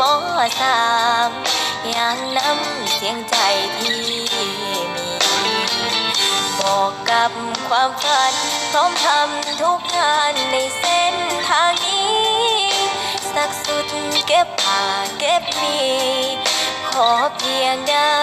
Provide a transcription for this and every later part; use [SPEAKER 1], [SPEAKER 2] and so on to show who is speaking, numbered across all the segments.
[SPEAKER 1] มอสามอย่างน้ำเสียงใจที่มี บอกกับความฝันพร้อมทำทุกงานในเส้นทางนี้ สักสุดเก็บผ่าเก็บมี ขอเพียงได้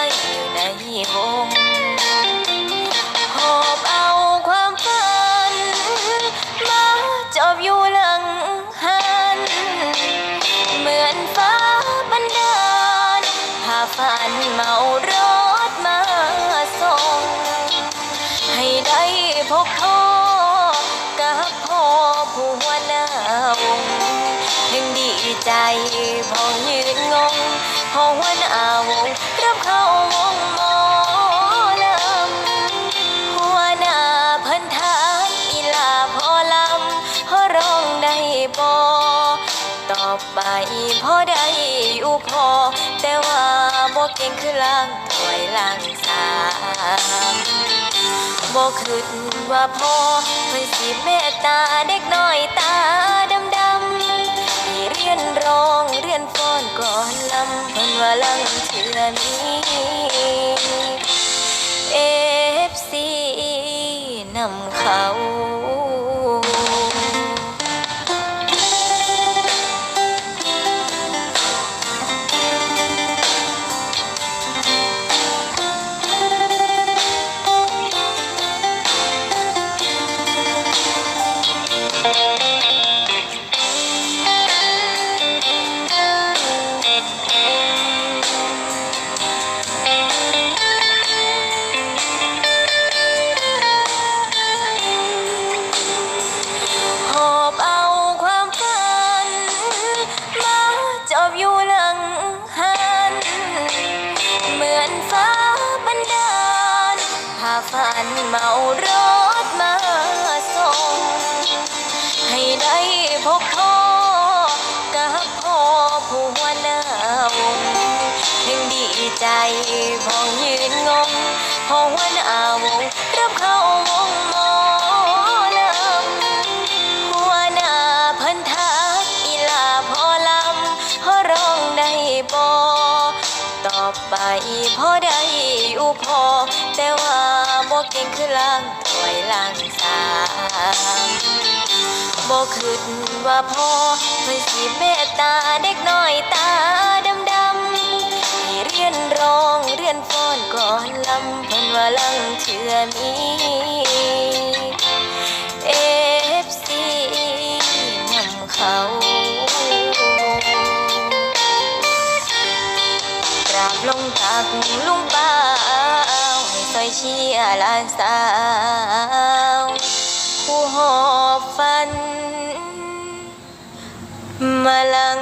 [SPEAKER 1] พบพ่อกับพ่อผู้หัวหน้าวงยังดีใจพอยืนงงพอหัวหน้าวงรับเข้าวงมอลำหัวหน้าพิ่นถามอีลาพอลำพอร้องได้บ่ตอบไปพอได้อยู่พอแต่ว่า เก่งคือล้างถ้วยล้างสามบอกคิดว่าพ่อเพิ่นสิเมตตาเด็กน้อยตาดำดำให้เรียนร้องเรียนฟ้อนก่อนลำเพิ่นว่าลังเชื่อนี้เอฟซีนำเขา ฝันเมารถมาส่ง ให้ได้พบพ่อกับพ่อผู้หัวหน้าวงยังดีใจพองยืนงงพอหัวหน้าวงรับเข้า อบไปพอได้อยู่พอ แต่ว่าบ่เก่งคือล้างถ้วยล้างสามบ่คิดว่าพ่อเพิ่นสิเมตตาเด็กน้อยตาดำดำๆให้เรียนร้องเรียนฟ้อนก่อนลำพิ่นว่าลังเชื่อมีเอฟซีนำเขาักลุงป้าให้ซอยเชียร์ลานสาว ผู้หอบฝัน มาลัง